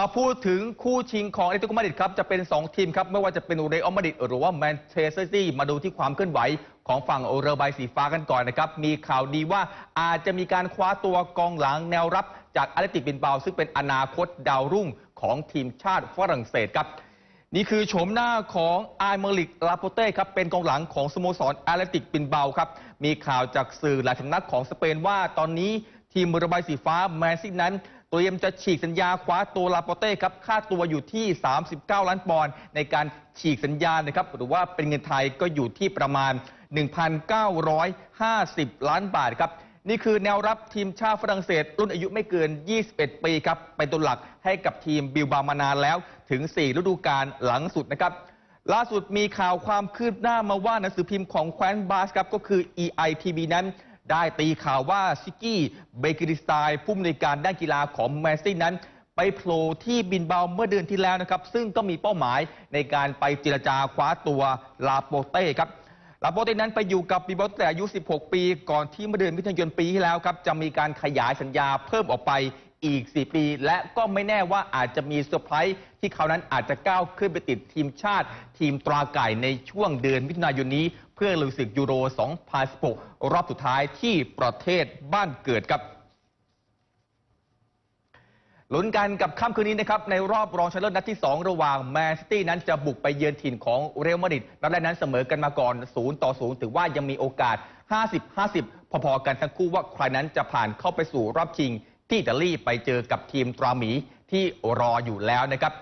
มาพูดถึงคู่ชิงของเอตเลติโกมาดริดครับ จะเป็น 2 ทีมครับ ไม่ว่าจะเป็นเรอัลมาดริดหรือว่าแมนเชสเตอร์ซิตี้มาดูที่ความเคลื่อนไหวของฝั่งเรือใบสีฟ้ากันก่อนนะครับ มีข่าวดีว่าอาจจะมีการคว้าตัวกองหลังแนวรับจากอาร์เติกบินเบา ซึ่งเป็นอนาคตดาวรุ่งของทีมชาติฝรั่งเศสครับนี่คือโฉมหน้าของไอเมอริกลาโปเต้ครับเป็นกองหลังของสโมสรแอตเลติกบินเบาครับ มีข่าวจากสื่อหลายสำนักของสเปนว่าตอนนี้ทีมเรือใบสีฟ้าแมนซินั้น เตรียมจะฉีกสัญญาคว้าตัวลาโปเต้ครับค่าตัวอยู่ที่ 39 ล้านปอนด์ในการฉีกสัญญานะครับหรือว่าเป็นเงินไทยก็อยู่ที่ประมาณ 1,950 ล้านบาทครับนี่คือแนวรับทีมชาติฝรั่งเศส รุ่นอายุไม่เกิน 21 ปีครับ เป็นตัวหลักให้กับทีมบิลบามานานแล้วถึง 4 ฤดูกาลหลังสุดนะครับ ล่าสุดมีข่าวความคืบหน้ามาว่าหนังสือพิมพ์ของแคว้นบาสครับก็คือ EITB นั้น ได้ตีข่าวว่าซิกกี้เบเกอริสไตน์ผู้อำนวยการด้านกีฬาของแมนซิตี้นั้น ไปโผล่ที่บินเบาเมื่อเดือนที่แล้วนะครับ ซึ่งก็มีเป้าหมายในการไปเจรจาคว้าตัวลาโปเต้ครับลาโปเต้นั้นไปอยู่กับบินเบาตั้งแต่อายุ 16 ปี ก่อนที่เมื่อเดือนมิถุนายนปีที่แล้วครับจะมีการขยายสัญญาเพิ่มออกไป อีก 4 ปี และก็ไม่แน่ว่าอาจจะมีเซอร์ไพรส์ที่เขานั้นอาจจะก้าวขึ้นไปติดทีมชาติ ทีมตราไก่ในช่วงเดือนมิถุนายนนี้ เพื่อลุยศึกยูโร 2016 รอบสุดท้ายที่ประเทศบ้านเกิดครับลุ้นกันกับค่ำคืนนี้นะครับ ในรอบรองชนะเลิศนัดที่ 2 ระหว่างแมนซิตี้นั้นจะบุกไปเยือนถิ่นของเรอัลมาดริดนัดแรกนั้นเสมอกันมาก่อน 0 ต่อ 0 ถือว่ายังมีโอกาส 50-50 พอๆกันทั้งคู่ว่าใครนั้นจะผ่านเข้าไปสู่รอบชิง ที่อิตาลีไปเจอกับทีมตราหมีที่รออยู่แล้วนะครับ